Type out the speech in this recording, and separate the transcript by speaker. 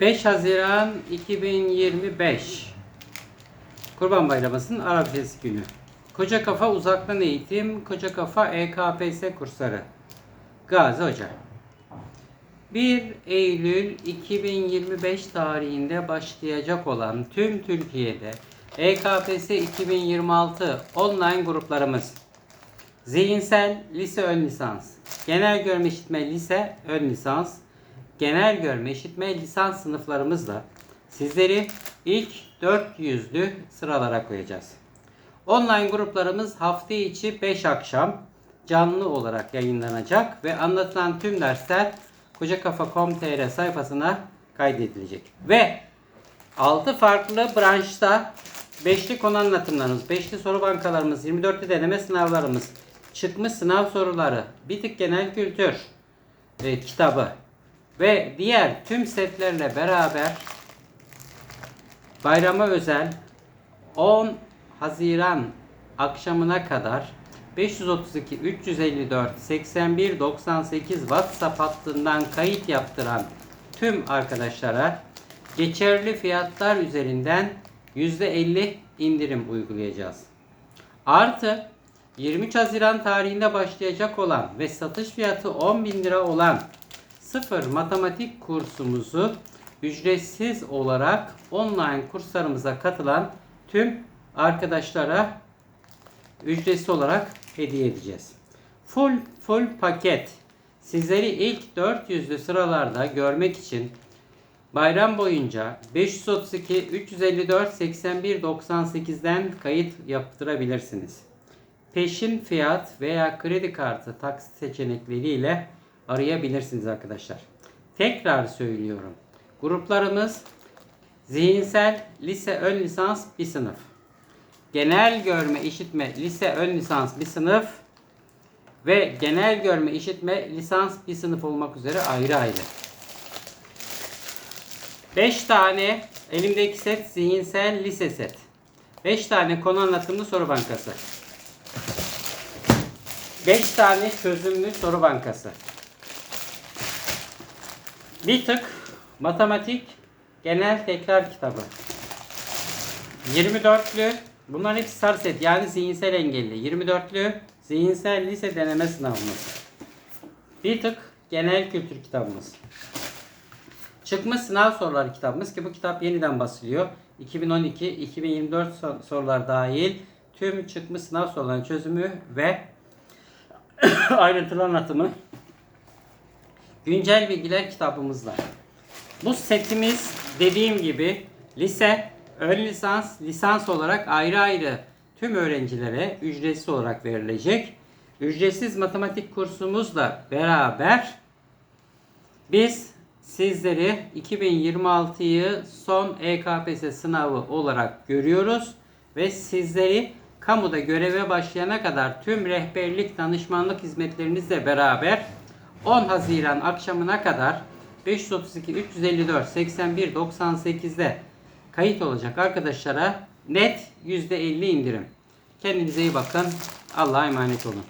Speaker 1: 5 Haziran 2025 Kurban Bayramı'nın Arafesi günü. Koca Kafa Uzaktan Eğitim, Koca Kafa EKPS kursları. Gazi Hoca. 1 Eylül 2025 tarihinde başlayacak olan tüm Türkiye'de EKPS 2026 online gruplarımız Zihinsel lise ön lisans, genel görme işitme lise ön lisans, genel görme işitme lisans sınıflarımızla sizleri ilk 400'lü sıralara koyacağız. Online gruplarımız hafta içi 5 akşam canlı olarak yayınlanacak ve anlatılan tüm dersler kocakafa.com.tr sayfasına kaydedilecek. Ve 6 farklı branşta 5'li konu anlatımlarımız, 5'li soru bankalarımız, 24'lü deneme sınavlarımız, çıkmış sınav soruları, bir tık genel kültür e, kitabı ve diğer tüm setlerle beraber bayrama özel 10 Haziran akşamına kadar 532 354 81 98 WhatsApp hattından kayıt yaptıran tüm arkadaşlara geçerli fiyatlar üzerinden %50 indirim uygulayacağız. Artı 23 Haziran tarihinde başlayacak olan ve satış fiyatı 10 bin lira olan sıfır matematik kursumuzu ücretsiz olarak online kurslarımıza katılan tüm arkadaşlara ücretsiz olarak hediye edeceğiz. Full full paket sizleri ilk 400'lü sıralarda görmek için bayram boyunca 532 354 81 98'den kayıt yaptırabilirsiniz. Peşin fiyat veya kredi kartı taksit seçenekleriyle arayabilirsiniz arkadaşlar. Tekrar söylüyorum. Gruplarımız zihinsel lise ön lisans bir sınıf. Genel görme işitme lise ön lisans bir sınıf ve genel görme işitme lisans bir sınıf olmak üzere ayrı ayrı. 5 tane elimdeki set zihinsel lise set. 5 tane konu anlatımlı soru bankası. 5 tane çözümlü soru bankası. Bir tık matematik genel tekrar kitabı. 24'lü bunların hepsi sarı set yani zihinsel engelli. 24'lü zihinsel lise deneme sınavımız. Bir tık genel kültür kitabımız. Çıkmış sınav soruları kitabımız ki bu kitap yeniden basılıyor. 2012-2024 sor- sorular dahil tüm çıkmış sınav sorularının çözümü ve ayrıntılı anlatımı güncel bilgiler kitabımızla. Bu setimiz dediğim gibi lise, ön lisans, lisans olarak ayrı ayrı tüm öğrencilere ücretsiz olarak verilecek. Ücretsiz matematik kursumuzla beraber biz sizleri 2026'yı son EKPS sınavı olarak görüyoruz ve sizleri kamuda göreve başlayana kadar tüm rehberlik, danışmanlık hizmetlerinizle beraber 10 Haziran akşamına kadar 532 354 81 98'de kayıt olacak arkadaşlara net %50 indirim. Kendinize iyi bakın. Allah'a emanet olun.